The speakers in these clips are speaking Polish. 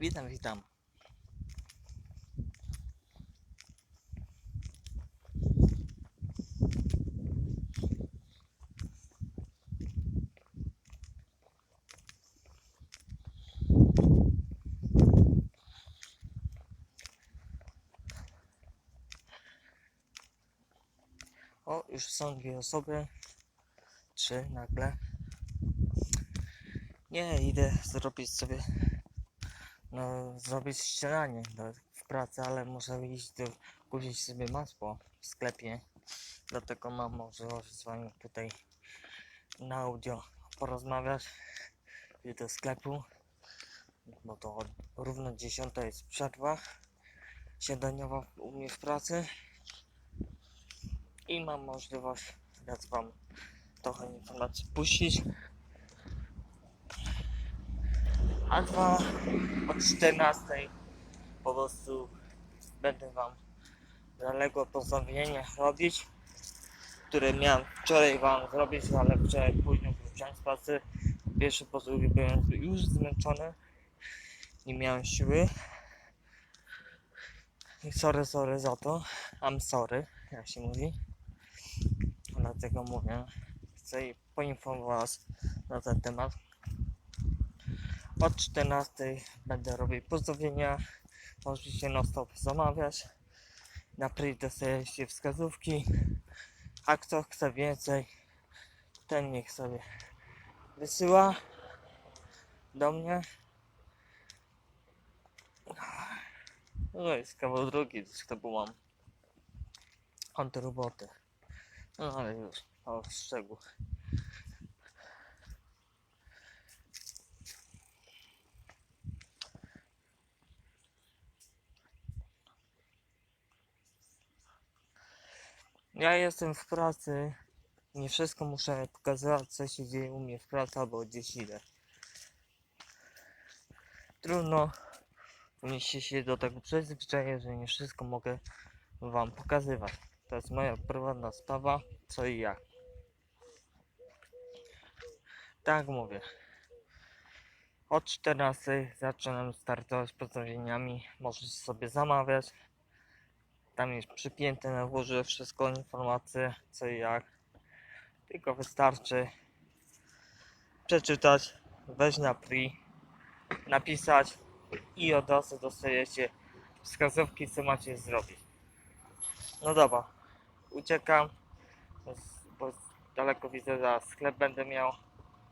Witam, witam. O, już są dwie osoby. Trzy nagle. Nie, idę zrobić sobie no, zrobić śniadanie do, w pracy, ale muszę iść do, kupić sobie masło w sklepie. Dlatego mam możliwość z wami tutaj na audio porozmawiać. Idę do sklepu, bo to równo 10 jest przerwa śniadaniowa u mnie w pracy. I mam możliwość dać wam trochę informacji puścić. A dwa od 14 po prostu będę wam zaległe pozdrowienia robić, które miałem wczoraj wam zrobić, ale wczoraj późno wróciłem z pracy. Pierwszy po drugie byłem już zmęczony, nie miałem siły. I sorry, sorry za to. I'm sorry, jak się mówi. Dlatego mówię, chcę poinformować na ten temat. Od 14 będę robił pozdrowienia. Możecie na stop zamawiać. Naprawdę sobie się wskazówki. A kto chce więcej, ten niech sobie wysyła do mnie. No jest kawał drogi sklepu mam. Od roboty. No ale już, o szczegół. Ja jestem w pracy. Nie wszystko muszę pokazywać, co się dzieje u mnie w pracy albo gdzieś idę. Trudno. Musicie się do tego przyzwyczaić, że nie wszystko mogę wam pokazywać. To jest moja prywatna sprawa, co i jak. Tak mówię. Od 14 zaczynam startować pozdrowieniami. Możecie sobie zamawiać. Tam jest przypięte na górze wszystko informacje co i jak. Tylko wystarczy przeczytać, wejść na pri, napisać i od razu dostajecie wskazówki co macie zrobić. No dobra, uciekam, bo daleko widzę, że sklep będę miał.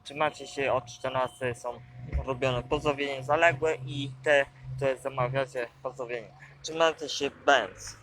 Trzymacie się od 14 są robione pozdrowienia zaległe i te, które zamawiacie pozdrowienia. Trzymajcie się, Benz.